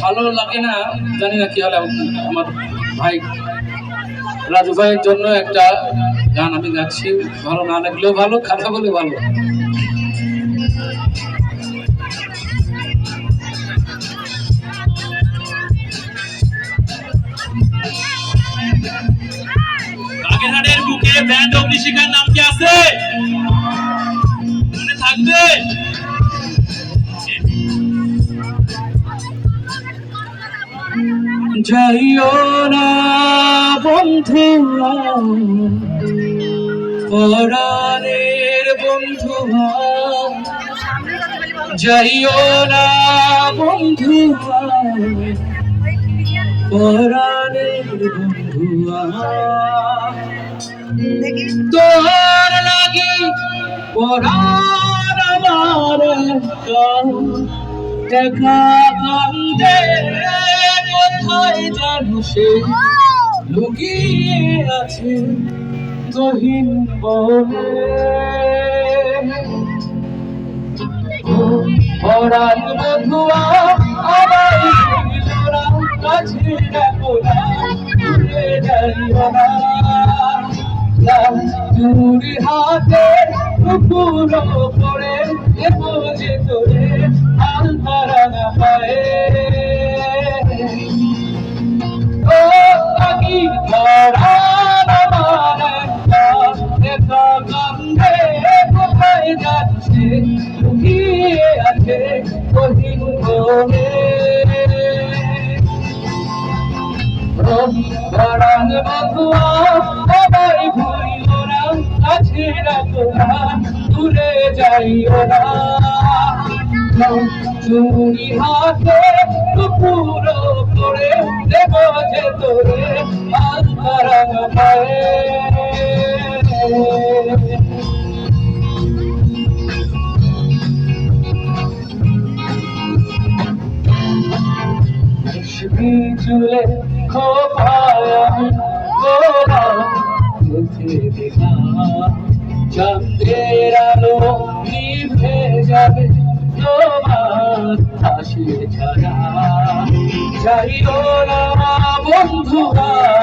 ভালো লাগে না, জানি না কি হলে আমার ভাই রাজু ভাইয়ের জন্য একটা গান আমি গাচ্ছি। ভালো না লাগলেও ভালো কথা বলে ভালো। নাম কি আছে? থাকবে? যাইও না বন্ধু পরাণের বন্ধু যাইও না বন্ধু পরাণের বন্ধু তোর লাগে পরাণ আমার দেখা কান্দে কোথায় জানো সে লুকিয়ে আছে গহীন বনে। পরাণ বন্ধুয়া আমায় তোরা কাছে না, দূরে যাইও না। চুরি হাতে পুরো করে দেবো যে তোরে আল বনে পরাণ বন্ধুয়া সবাই ভুলিও না কাছে রাখো না দূরে যাইও না চুরি হাতে পুরো করে দেব যে তোরে আল তারাং পায়ে খুশবি চুলে খোপায়া গোরা মুখে দেখা চন্দ্রের আলো নিভে যাবে তোমার হাসির ছাড়া চাইও বন্ধুরা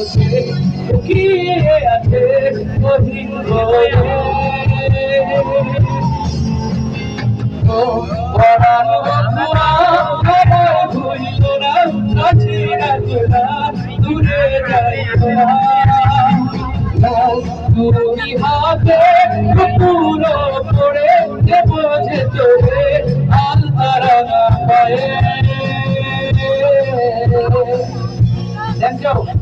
যাচ্ছে লুকিয়ে আছে কহিন বলে ও পরাণ বন্ধুরা সবাই ভুলিল না কাছে দূরে যাইও তুমি হাতে পুরো দেব যে তোরে আল তারা পায়ে দেখো